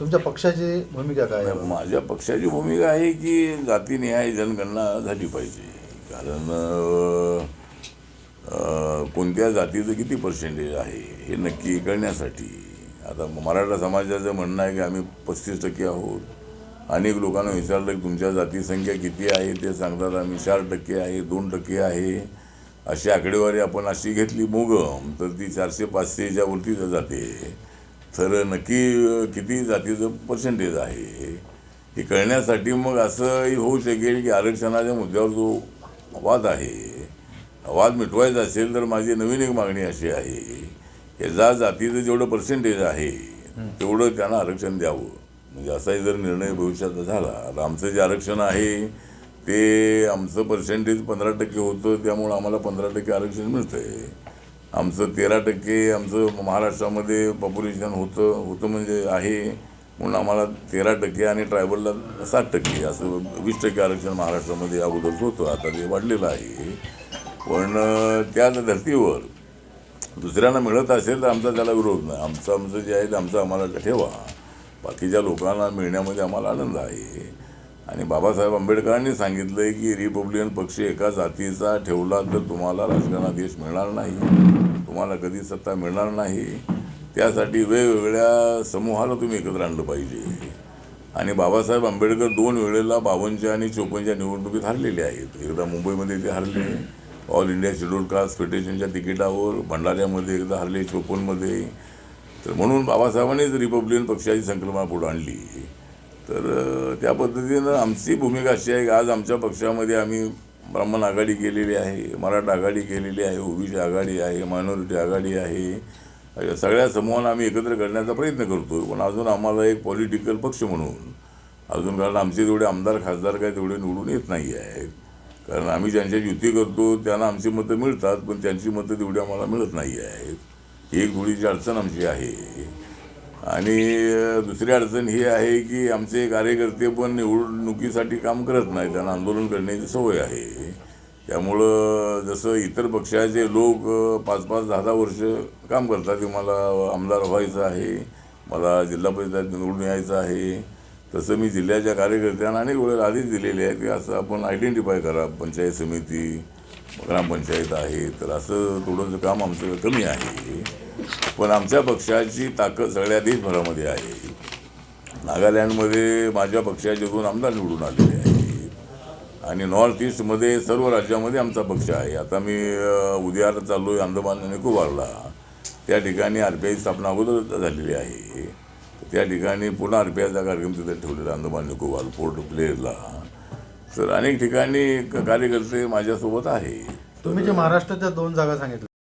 तुमच्या पक्षाची भूमिका काय आहे? माझ्या पक्षाची भूमिका आहे की जातीनिहाय जनगणना झाली पाहिजे. कारण अं, अं, कोणत्या जातीचं किती पर्सेंटेज आहे हे नक्की कळण्यासाठी. आता मराठा समाजाचं म्हणणं आहे की आम्ही पस्तीस टक्के आहोत. अनेक लोकांना विचारलं की तुमच्या जाती संख्या किती आहे ते सांगतात आम्ही चार टक्के आहे दोन टक्के आहे. अशी आकडेवारी आपण अशी घेतली मोगम तर ती चारशे पाचशेच्या वरती जाते. तर नक्की किती जातीचं पर्सेंटेज आहे हे? कळण्यासाठी मग असंही होऊ शकेल की आरक्षणाच्या मुद्द्यावर जो वाद आहे वाद मिटवायचा असेल तर माझी नवीन एक मागणी अशी आहे की ज्या जातीचं जेवढं पर्सेंटेज आहे तेवढं त्यांना आरक्षण द्यावं. म्हणजे असाही जर निर्णय भविष्यात झाला तर आमचं जे आरक्षण आहे ते आमचं पर्सेंटेज पंधरा टक्के होतं त्यामुळं आम्हाला पंधरा टक्के आरक्षण मिळतं आहे आमचं तेरा टक्के आमचं महाराष्ट्रामध्ये पॉप्युलेशन होतं होतं म्हणजे आहे. म्हणून आम्हाला तेरा टक्के आणि ट्रायबलला सात टक्के असं वीस टक्के आरक्षण महाराष्ट्रामध्ये अगोदरच होतं. आता ते वाढलेलं आहे. पण त्याच त्या धर्तीवर दुसऱ्यांना मिळत असेल तर आमचा त्याला विरोध नाही. आमचं आमचं जे आहे ते आमचं आम्हाला ठेवा. बाकीच्या लोकांना मिळण्यामध्ये आम्हाला आनंद आहे. आणि बाबासाहेब आंबेडकरांनी सांगितलं आहे की रिपब्लिकन पक्ष एका जातीचा ठेवला तर तुम्हाला राजकारणाधीश मिळणार नाही. तुम्हाला कधी सत्ता मिळणार नाही. त्यासाठी वेगवेगळ्या समूहाला तुम्ही एकत्र आणलं पाहिजे. आणि बाबासाहेब आंबेडकर दोन वेळेला बावनच्या आणि चोपनच्या निवडणुकीत हरलेले आहेत. एकदा मुंबईमध्ये ते हरले. ऑल इंडिया शेड्यूल कास्ट फेडरेशनच्या तिकिटावर भंडाऱ्यामध्ये एकदा हरले चोपनमध्ये. तर म्हणून बाबासाहेबांनीच रिपब्लिकन पक्षाची संकल्पना पुढे आणली. तर त्या पद्धतीनं आमची भूमिका अशी आहे की आज आमच्या पक्षामध्ये आम्ही ब्राह्मण आघाडी केलेली आहे मराठा आघाडी केलेली आहे ओबीसी आघाडी आहे मायनॉरिटी आघाडी आहे. अशा सगळ्या समूहांना आम्ही एकत्र करण्याचा प्रयत्न करतो पण अजून आम्हाला एक पॉलिटिकल पक्ष म्हणून अजून कारण आमचे तेवढे आमदार खासदार काय तेवढे निवडून येत नाही आहेत. कारण आम्ही ज्यांच्या युती करतो त्यांना आमची मतं मिळतात पण त्यांची मतं तेवढी आम्हाला मिळत नाही आहेत. ही एक थोडीची अडचण आमची आहे. आणि दुसरी अडचण ही आहे की आमचे कार्यकर्ते पण निवडणुकीसाठी काम करत नाही त्यांना आंदोलन करण्याची सवय आहे. त्यामुळं जसं इतर पक्षाचे लोक पाच पाच दहा दहा वर्ष काम करतात की मला आमदार व्हायचं आहे मला जिल्हा परिषद निवडून यायचं आहे. तसं मी जिल्ह्याच्या कार्यकर्त्यांना अनेक वेळेला आधीच दिलेले आहे की असं आपण आयडेंटिफाय करा. पंचायत समिती ग्रामपंचायत आहे तर असं थोडंसं काम आमचं कमी आहे. पण आमच्या पक्षाची ताकद सगळ्या देशभरामध्ये आहे. नागालँडमध्ये माझ्या पक्षाचे दोन आमदार निवडून आलेले आहे आणि नॉर्थ ईस्टमध्ये सर्व राज्यामध्ये आमचा पक्ष आहे. आता मी अ, उद्या चाललो आहे अंदमान निकोबारला त्या ठिकाणी आर पी आयची स्थापना अगोदर झालेली आहे. त्या ठिकाणी पुन्हा आर पी आयचा कार्यक्रम तिथे ठेवलेला अंदमान निकोबार पोर्ट प्लेअरला तर अनेक ठिकाणी कार्यकर्ते माझ्यासोबत आहे तुम्ही जे महाराष्ट्राच्या दोन जागा सांगितल्या